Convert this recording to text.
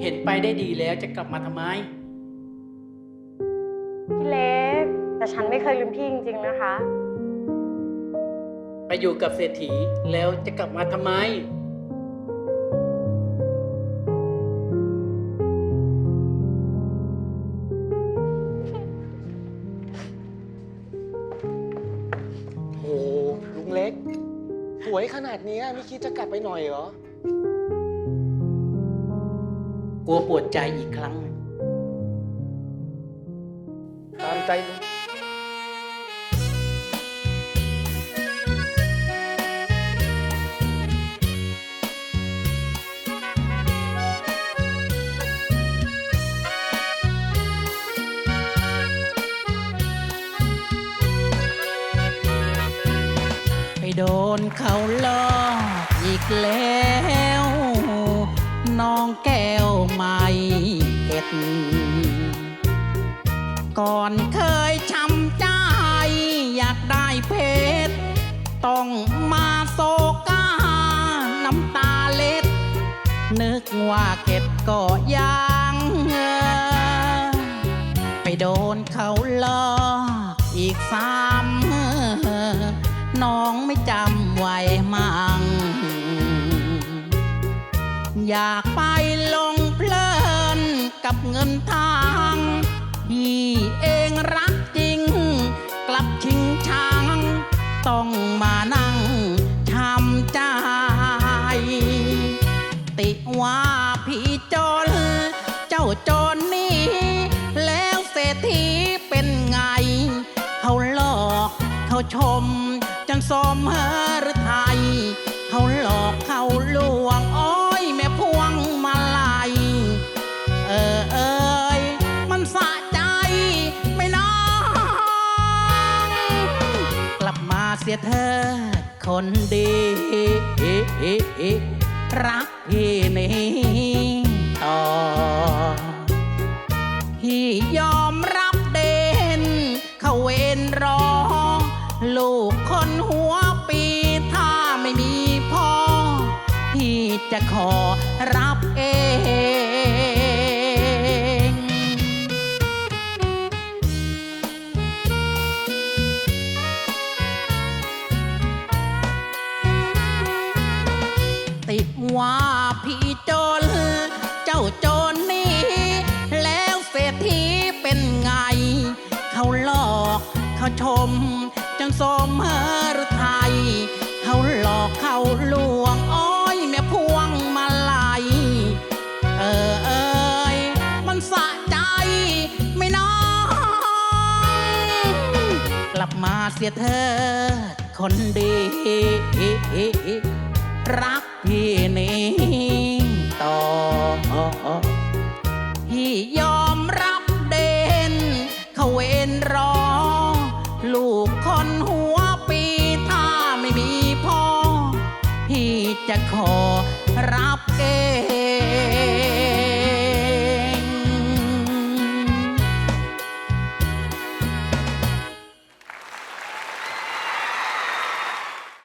เห็นไปได้ดีแล้วจะกลับมาทำไม พี่เล็ก แต่ฉันไม่เคยลืมพี่จริง ๆ นะคะ ไปอยู่กับเศรษฐีแล้วจะกลับมาทำไม โหลุงเล็ก สวยขนาดเนี้ยไม่คิดจะกลับไปหน่อยเหรอ กลัวปวดใจอีกครั้งตามใจลุงไปโดนเขาลอกอีกแล้ว น้องแก้ว ไม่เก็ด ก่อนเคยช้ำใจ อยากได้เพชร ต้องมาโซกาน้ำตาเล็ด นึกว่าเก็ดก็ยังไปโดนเขาลอกอีกสามน้องไม่จำไว้มั่งอยากไป นทางที่เองรักจริง กลับชิงชังต้องมานั่งช้ำใจ ติว่าพี่จน เจ้าจนนี้ แล้วเศรษฐีเป็นไง เขาหลอกเขาชมจนสมเฮหรือ เสียเธอคนดี รักพี่นี้ต่อ พี่ยอมรับเด่นเขาเวรรอ ลูกคนหัวปีถ้าไม่มีพ่อ พี่จะขอรับเอง เขาชมจนสมเฮหรไทย เขาหลอกเขาลวงอ้อยแม่พวงมาลัยเออเอยมันสะใจไม่น้องกลับมาเสียเธอ คนดี รักพี่นี้ต่อพี่ยอ จะขอรับ